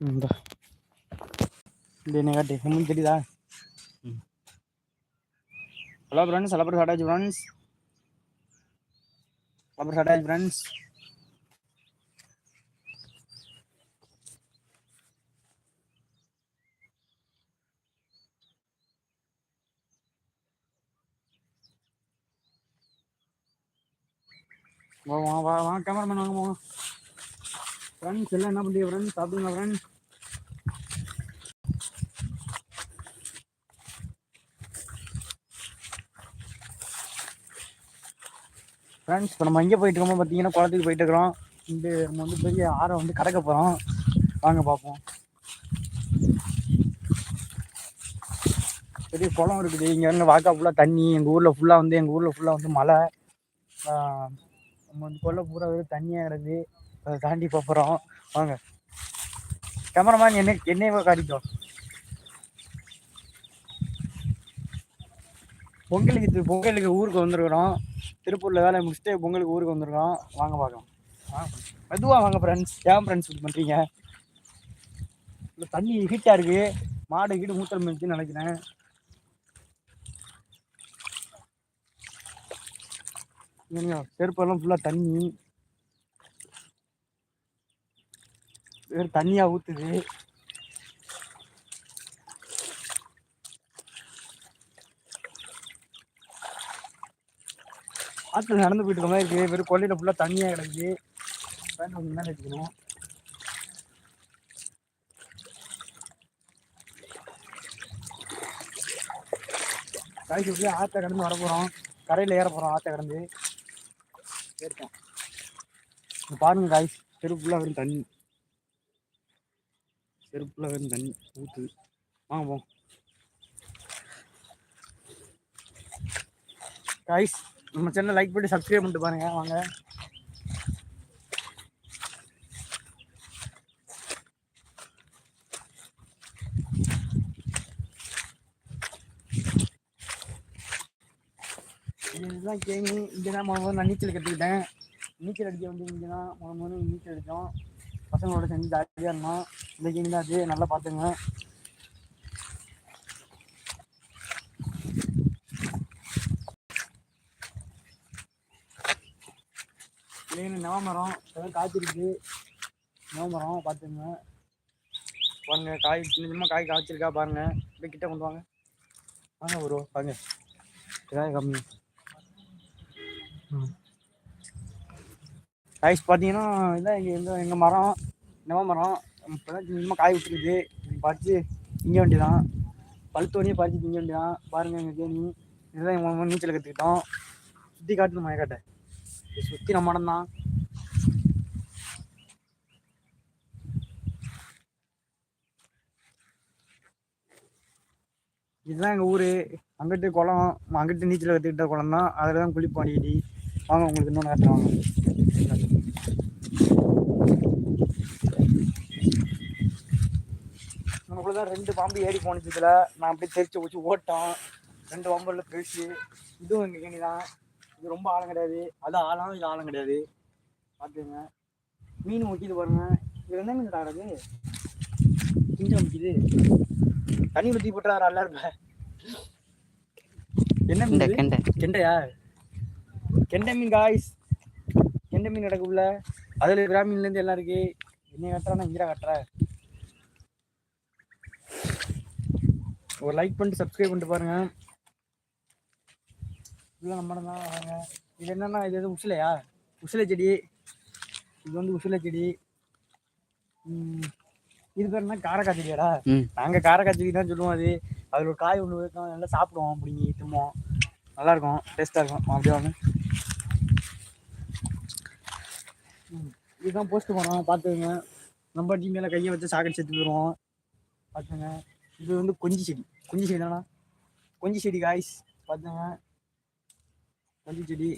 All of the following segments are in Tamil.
இந்த என்ன காட்டு உங்களுக்கு தெரியுதா ஹலோ ஃப்ரெண்ட்ஸ் ஹலோ ஸ்டார்ட் ஆச்சு ஃப்ரெண்ட்ஸ் ஸ்டார்ட் ஆச்சு ஃப்ரெண்ட்ஸ் வா வா வா கேமராமேன் வாங்க போங்க ஃப்ரெண்ட்ஸ் எல்லாம் என்ன பண்ணுறீங்க ஃப்ரெண்ட்ஸ் சாப்பிடுங்க ஃப்ரெண்ட்ஸ் ஃப்ரெண்ட்ஸ் இப்போ நம்ம எங்கே போயிட்டு இருக்கோமோ. பார்த்தீங்கன்னா குளத்துக்கு போயிட்டு இருக்கிறோம். இந்த நம்ம வந்து பெரிய ஆறை வந்து கடக்க போகிறோம் வாங்க பார்ப்போம் பெரிய குளம் இருக்குது. இங்கே வந்து வாக்கா ஃபுல்லாக தண்ணி எங்கள் ஊரில் ஃபுல்லாக வந்து எங்கள் ஊரில் ஃபுல்லாக வந்து மழை. நம்ம வந்து கொல்லை பூரா வந்து தண்ணியாக கிடக்குது அதை தாண்டி போகிறோம் வாங்க. கேமராமேன் என்ன என்னையவே காட்டிட்டோம் பொங்கலுக்கு பொங்கலுக்கு ஊருக்கு வந்திருக்கிறோம். திருப்பூரில் வேலையை முடிச்சுட்டு பொங்கலுக்கு ஊருக்கு வந்திருக்கோம். வாங்க பார்க்கலாம். மெதுவாக வாங்க ஃப்ரெண்ட்ஸ் ஏன் ஃப்ரெண்ட்ஸ் இப்படி பண்ணுறீங்க இல்லை தண்ணி ஹீட்டாக இருக்குது மாடு கீடு மூத்தல் மிதிச்சுன்னு நினைக்கிறேன். செருப்பெல்லாம் ஃபுல்லாக தண்ணி. வேறு தண்ணியாக ஊற்றுது ஆற்றுல நடந்து போயிட்டு இருக்க மாதிரி இருக்கு. வெறும் கொல்லையில் ஃபுல்லாக தண்ணியாக கிடக்குது மேலே வச்சுக்கணும். காய்ச்சி போய் ஆற்றை கடந்து வர போகிறோம் கரையில் ஏற போகிறோம் ஆற்றை கடந்து. ஏறிட்டோம். பாருங்க காய்ஸ் தெரு ஃபுல்லாக வெறும் தண்ணி. தெரு வெறும் தண்ணி. ஊற்று வாங்க போம் காய்ஸ் நம்ம சேனல் லைக் பண்ணி சப்ஸ்கிரைப் பண்ணிட்டு பாருங்க வாங்க. இதுதான் கேங்கி இங்கே தான் முதல்ல நான் நீச்சல் கற்றுக்கிட்டேன் நீச்சல் அடிக்க வந்து இங்கே தான் முதல் முதல்ல நீச்சல் அடித்தோம் பசங்களோட செஞ்சு ஜாலியாக இருந்தோம். இந்த கேங் தான் அது. நல்லா பார்த்துங்க. மெயின் நவமரம் அதான் காய்ச்சிருக்கு. நவமரம் பார்த்துங்க பாருங்க காய் சின்ன சின்ன காய் காய்ச்சிருக்கா பாருங்க. அப்படியே கிட்ட கொண்டு வாங்க. வாங்க ஒரு பாருங்க இதான் கம்மி காய்ஸ் பார்த்தீங்கன்னா இதான் எங்கள் எங்கள் எங்கள் மரம். நவ மரம் இப்போ தான் சின்னமாக காய் விட்டுருக்கு. பறித்து திங்க வேண்டியதான் பழுத்தோடனே பறித்து திங்க வேண்டியதான் பாருங்கள் எங்கள் தேனி. இதுதான் எங்கள் நீச்சல் கற்றுக்கிட்டோம் சுற்றி காட்டணும் மயக்காட்டை. சுத்தி நம்ம தான். இதுதான் எங்கள் ஊர். அங்கிட்டு குளம் அங்கிட்டு நீச்சல் கற்றுக்கிட்ட குளம் தான். அதில் தான் குளிப்போம் அடிக்கடி. வாங்க உங்களுக்கு இன்னொன்று காட்டுறேன் நமக்குள்ள தான் ரெண்டு பாம்பு ஏறி போனுச்சு நான் அப்படியே தெரிச்சு வச்சு ஓட்டோம். ரெண்டு பாம்புல பேசி. இதுவும் எங்கள் கேணி தான் இது ரொம்ப ஆழம் கிடையாது. அது ஆழம் இது ஆழம் கிடையாது. பார்த்துங்க மீன் முக்கிது பாருங்க. இது என்ன மீன் ஆடுறது கிஞ்சம் முக்கிது தண்ணி ஊற்றி போட்டுறாரு அல்ல இருப்ப என்ன மீன் கெண்டை. கெண்டையா? கெண்டை மீன் காய்ஸ் கெண்டை மீன் கிடக்குள்ள அதில் பிராமீன்ல இருந்து எல்லாம் இருக்கு. என்ன கட்டுறானா இங்கிரா கட்டுற ஒரு லைக் பண்ணிட்டு சப்ஸ்கிரைப் பண்ணிட்டு பாருங்க. இல்லை நம்ம தான் வாங்க. இது என்னன்னா இது எது உசிலையா? உசிலை செடி. இது வந்து உசிலை செடி. இது பேர் என்ன? காரக்காய் செடியாடா? ம். நாங்க காரக்காய் செடி தான் சொல்லுவோம் அது. அதில் ஒரு காய் ஒன்று இருக்கும் நல்லா சாப்பிடுவோம் பிடிங்கி திம்போம் நல்லா இருக்கும். டேஸ்ட்டாக இருக்கும் அப்படியே ம், இதுதான் போஸ்ட் பண்ணோம். பார்த்துக்கங்க. நம்ம டீ மேலே கையை வச்சு சாக்கடை சேர்த்து போயிடுவோம். பார்த்துங்க இது வந்து கொஞ்சி செடி. கொஞ்சி செடி தானா கொஞ்சி செடி காய்ஸ் பார்த்துங்க கொஞ்சி செடி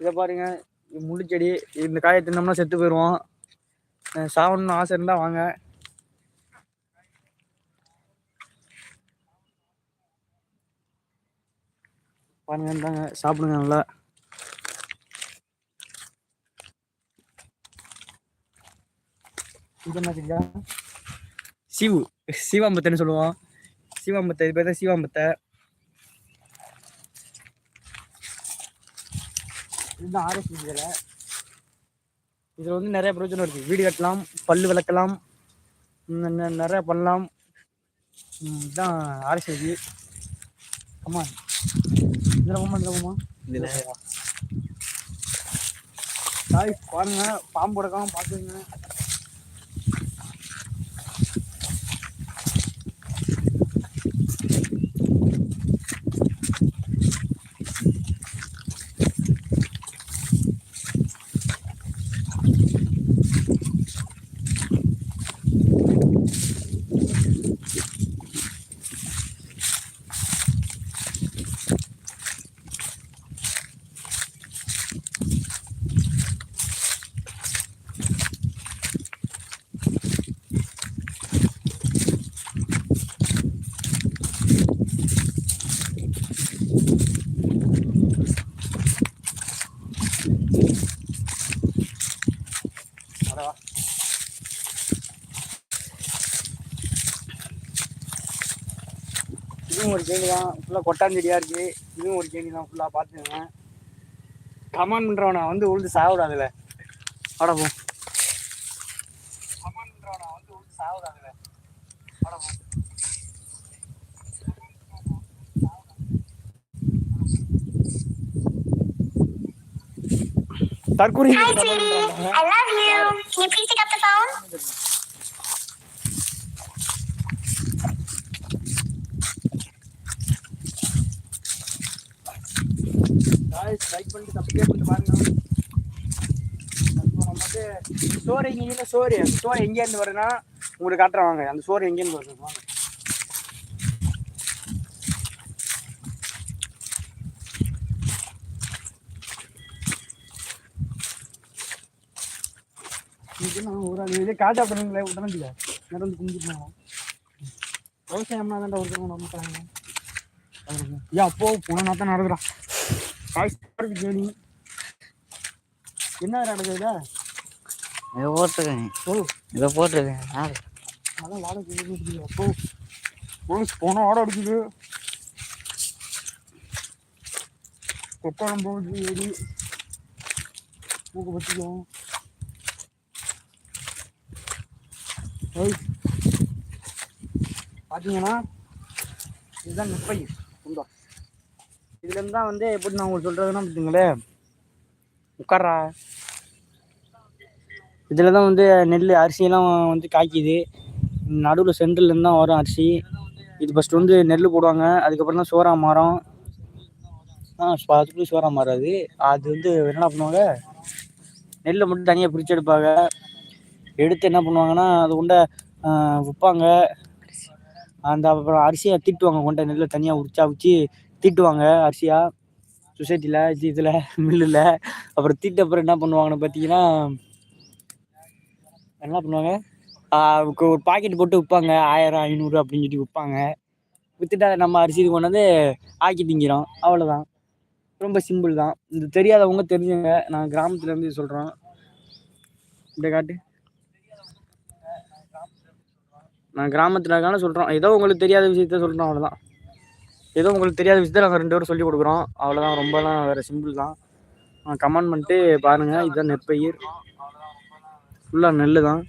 இதை பாருங்க. முள்ளுச்செடி முள்ளு செடி. இந்த காயை தின்னோம்னா செத்து போயிடுவோம். அஹ் சாவணும்னு ஆசை இருந்தால் வாங்க. பாருங்க இந்தாங்க சாப்பிடுங்க நல்லா. இது என்ன செஞ்சா சிவு சீவாம்பத்தைன்னு சொல்லுவோம். சீவாம்பத்தை இது பேர் தான் சீவாம்பத்தை. இதுதான் ஆர்எஸ் இதில் இதில் வந்து நிறைய பிரயோஜனம் இருக்குது வீடு கட்டலாம் பல்லு விளக்கலாம் நிறைய பண்ணலாம். இதுதான் ஆர்எஸ் இது அம்மா இதில் போமா இதில் போமா? இதுல. தாய் பாருங்க. பாம்பு கிடக்காம பார்த்துங்க இதுவும் ஒரு கேணி தான். ஃபுல்லாக கொட்டாஞ்செடியாக இருக்குது இதுவும் ஒரு கேணி தான். ஃபுல்லாக பார்த்துக்கோங்க. கமான் பண்ணுறவனை வந்து உழுது சாவிடாதுல அட கமான் பண்ணுறவனை வந்து உழுது சாவிடாதுல அட தற்கொலை guys லைக் பண்ணிட்டு சப்ஸ்கிரைப் பண்ணிட்டு பாருங்க. அப்புறம் வந்து சோறு எங்க சோறு. அந்த சோறு எங்கேருந்து வருதுன்னா உங்களுக்கு காட்டுறேன் வாங்க. அந்த சோறு எங்கேருந்து வருது வாங்க. இது நான் ஒரு ஆள் இதே காட்டா பண்ணுங்களே உடனே நடந்து கும்பிட்டுருவோம் விவசாயம்னா தான் ஒருத்தவங்க நம்ம போகிறாங்க ஐயா அப்போ போன நாத்தான் நடக்குறான். என்ன நடக்குதுல இதை போட்டிருக்கேன். இதை போட்டிருக்கேன். அதான் கேள்வி அப்போ போன ஆட அடிக்குது கொட்டாரம் போகுது ஏறி மூக்கு பற்றிக்கும் பார்த்தீங்கன்னா இதுதான் உண்டா இதுலேருந்து தான் வந்து எப்படி நான் உங்களுக்கு சொல்கிறதுன்னா பார்த்துங்களேன் உட்கார்றா இதில் தான் வந்து நெல் அரிசியெல்லாம் வந்து காய்க்குது. நடுவில் சென்டர்லேருந்து தான் வரும் அரிசி. இது ஃபஸ்ட்டு வந்து நெல் போடுவாங்க. அதுக்கப்புறம் தான் சோறா மரம் ஆ அதுக்குள்ளே சோறா மரம் அது அது வந்து என்ன பண்ணுவாங்க? நெல்லை மட்டும் தனியாக பிரித்து எடுப்பாங்க. எடுத்து என்ன பண்ணுவாங்கன்னா அது கொண்ட விற்பாங்க அந்த அப்புறம் அரிசியை திட்டுவாங்க கொண்ட நெல்லை தனியாக உரிச்சா வச்சு தீட்டுவாங்க அரிசியாக சொசைட்டியில் இது இதில் மில்லில். அப்புறம் தீட்ட அப்புறம் என்ன பண்ணுவாங்கன்னு பார்த்தீங்கன்னா என்ன பண்ணுவாங்க? ஒரு பாக்கெட் போட்டு விற்பாங்க ஆயிரம் ஐநூறு அப்படின்னு சொல்லி விற்பாங்க விற்றுட்டு அதை நம்ம அரிசி கொண்டு வந்து ஆக்கி திங்கிறோம். அவ்வளோதான் ரொம்ப சிம்பிள் தான். இது தெரியாதவங்க தெரிஞ்சுங்க. நான் கிராமத்துலேருந்து சொல்கிறோம் இந்த காட்டு. நான் கிராமத்தில் இருக்கான சொல்கிறோம் ஏதோ உங்களுக்கு தெரியாத விஷயத்த சொல்கிறோம் அவ்வளோதான் ஏதோ உங்களுக்கு தெரியாத விஷயத்த நாங்கள் ரெண்டு பேரும் சொல்லி கொடுக்குறோம். அவ்வளோதான் ரொம்பலாம் வேறு சிம்பிள் தான். கமெண்ட் பண்ணிட்டு பாருங்கள் இதுதான் நெற்பயிர். ஃபுல்லாக நெல் தான்.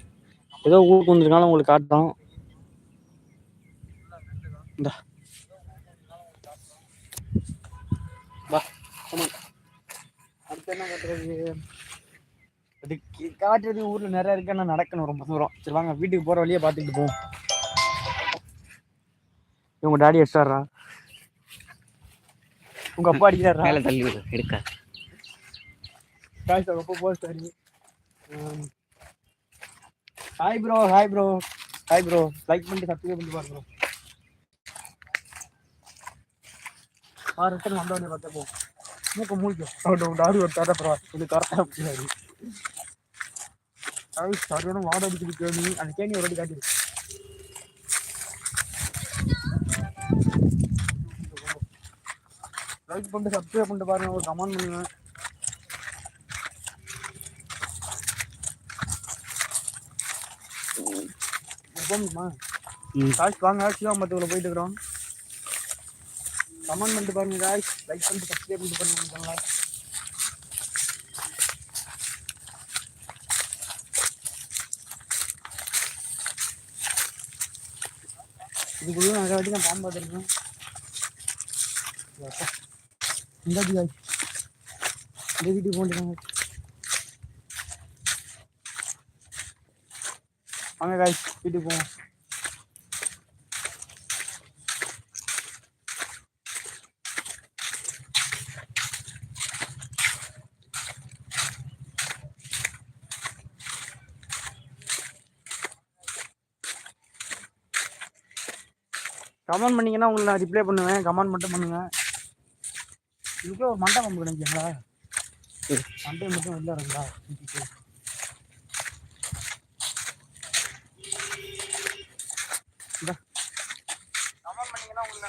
ஏதோ ஊருக்கு வந்திருக்காலும் உங்களுக்கு காட்டும் இந்த. அடுத்து என்ன காட்டுறது? அது காட்டுறது ஊரில் நிறைய இருக்கு. ஆனால் நடக்கணும் ரொம்ப தூரம். சரி வாங்க. வீட்டுக்கு போகிற வழியே பார்த்துக்கிட்டு போவோம். இவங்க டாடி அடிச்சாரா உங்க அப்பா அடிக்கிறாரா? மேலே தள்ளி விடு எடுக்க. காய்ஸ் அப்பா போஸ்டாரு hi bro hi bro hi bro like பண்ணிட்டு சப்ஸ்கிரைப் பண்ணிட்டு பாருங்க ப்ரோ ஆ ரிட்டன் வந்தவொடனே பார்த்தா போ. மூக்க மூழ்கும். அவன் டாடி ஒரு தர பரவாயில்ல இது கரெக்டாக அது சரியான வாட அடிக்குது கேணி. அந்த கேணி ஒரு வாட்டி காட்டி லைக் பண்ணிட்டு சப்ஸ்கிரைப் பண்ணிட்டு பாருங்க ஒரு கமெண்ட் பண்ணுங்க. போகணுமா காய்ஸ் வாங்க சிவாம்பரத்துக்குள்ள போயிட்டு இருக்கிறோம். கமெண்ட் பண்ணிட்டு பாருங்க காய்ஸ் லைக் பண்ணிட்டு சப்ஸ்கிரைப் பண்ணிட்டு சேனலை இதுக்குள்ள நிறைய வாட்டி நான் பாம்பு பார்த்துருக்கேன். இந்த காய்ஸ் இந்த வீட்டுக்கு போட்டுருக்காங்க வாங்க காய் வீட்டுக்கு போவோம். கமெண்ட் பண்ணீங்கன்னா உங்களுக்கு நான் ரிப்ளை பண்ணுவேன். கமெண்ட் மட்டும் பண்ணுங்கள் இதுக்கே ஒரு மண்டபம் பம்பு கிடைக்குங்களா சரி. மட்டும் வெளில இருக்குங்களா வீட்டுக்கு. இந்தா. கமெண்ட் பண்ணீங்கன்னா உங்களுக்கு